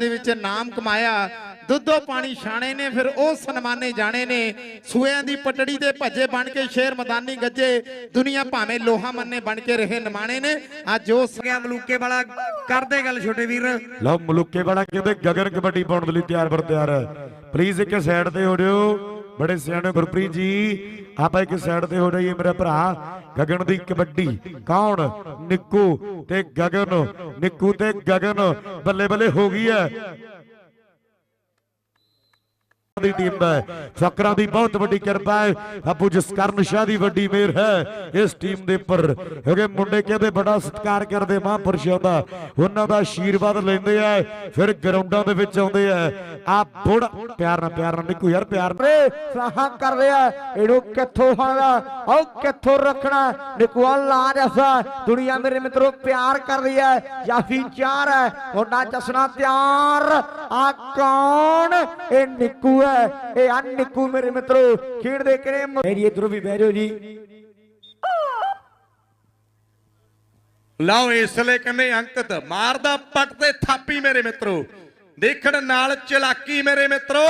ਦੇ ਵਿੱਚ ਨਾਮ ਕਮਾਇਆ ਦੁੱਧੋ ਪਾਣੀ ਛਾਣੇ ਨੇ ਫਿਰ ਉਹ ਸਨਮਾਨੇ ਜਾਣੇ ਨੇ। ਸੂਇਆਂ ਦੀ ਪਟੜੀ ਤੇ ਭੱਜੇ ਬਣ ਕੇ ਸ਼ੇਰ ਮੈਦਾਨੀ ਗੱਜੇ ਦੁਨੀਆ ਭਾਵੇਂ ਲੋਹਾ ਮੰਨੇ ਬਣ ਕੇ ਰਹੇ ਨਿਮਾਣੇ ਨੇ। ਅੱਜ ਉਹ ਸ- ਗਿਆ ਮਲੂਕੇ ਵਾਲਾ ਕਰਦੇ ਗੱਲ ਛੋਟੇ ਵੀਰ। ਲਓ ਮਲੁੱਕੇ ਵਾਲਾ ਕਹਿੰਦੇ ਗਗਨ ਕਬੱਡੀ ਪਾਉਣ ਦੇ ਲਈ ਤਿਆਰ ਬਰ ਤਿਆਰ। ਹੈ ਪਲੀਜ਼ ਇੱਕ ਸਾਈਡ ਤੇ ਹੋ ਜਿਓ। ਬੜੇ ਸਿਆਣੇ ਗੁਰਪ੍ਰੀਤ ਜੀ, ਆਪਾਂ ਇੱਕ ਸਾਈਡ ਤੇ ਹੋ ਜਾਈਏ ਮੇਰਾ ਭਰਾ। ਗਗਨ ਦੀ ਕਬੱਡੀ, ਕੌਣ? ਨਿੱਕੂ ਤੇ ਗਗਨ। ਨਿੱਕੂ ਤੇ ਗਗਨ, ਬੱਲੇ ਬੱਲੇ ਹੋ ਗਈ ਹੈ। ਦੀ ਟੀਮ ਦਾ ਫਕਰਾਂ ਦੀ ਬਹੁਤ ਵੱਡੀ ਕਿਰਪਾ ਹੈ। ਬਾਪੂ ਜਸਕਰਨ ਸ਼ਾਹ ਦੀ ਵੱਡੀ ਮਿਹਰ ਹੈ। ਇਸ ਟੀਮ ਦੇ ਉੱਪਰ। ਕਿਉਂਕਿ ਮੁੰਡੇ ਕਹਿੰਦੇ ਬੜਾ ਸਤਿਕਾਰ ਕਰਦੇ ਮਹਾਂਪੁਰਸ਼ਾਂ ਦਾ। ਉਹਨਾਂ ਦਾ ਆਸ਼ੀਰਵਾਦ ਲੈਂਦੇ ਆ। ਫਿਰ ਗਰਾਊਂਡਾਂ ਦੇ ਵਿੱਚ ਆਉਂਦੇ ਆ। ਆ ਬੁੜ, ਪਿਆਰ ਨਾਲ ਪਿਆਰ ਨਾਲ ਨਿੱਕੂ ਯਾਰ, ਪਿਆਰ ਨਾਲ। ਰੇ ਕਰ ਰਿਹਾ ਇਹਨੂੰ ਕਿੱਥੋਂ ਹੋਣਾ ਉਹ ਕਿੱਥੋਂ ਰੱਖਣਾ? ਨਿਕਵਾ ਲਾ ਜੈਸਾ ਦੁਨੀਆ ਮੇਰੇ ਮਿੱਤਰੋ, ਪਿਆਰ ਕਰ ਰਹੀ ਹੈ। ਯਾਫੀ ਚਾਰ ਹੈ। ਉਹਨਾਂ ਜਸਨਾ ਤਿਆਰ। ਆ ਕੌਣ? ਇਹ ਨਿੱਕੂ ਹੈ, ਇਹ ਆ ਨਿੱਕੂ ਮੇਰੇ ਮਿੱਤਰੋ, ਖੇਡਦੇ ਕਿਨੇ ਮੇਰੀ ਇਧਰੋਂ ਵੀ ਬਹਿ ਜੀ। ਲਓ, ਇਸ ਲਈ ਕਹਿੰਦੇ ਅੰਕਿਤ, ਮਾਰਦਾ ਪੱਟ ਤੇ ਥਾਪੀ ਮੇਰੇ ਮਿੱਤਰੋ। ਦੇਖਣ ਨਾਲ ਚਲਾਕੀ ਮੇਰੇ ਮਿੱਤਰੋ।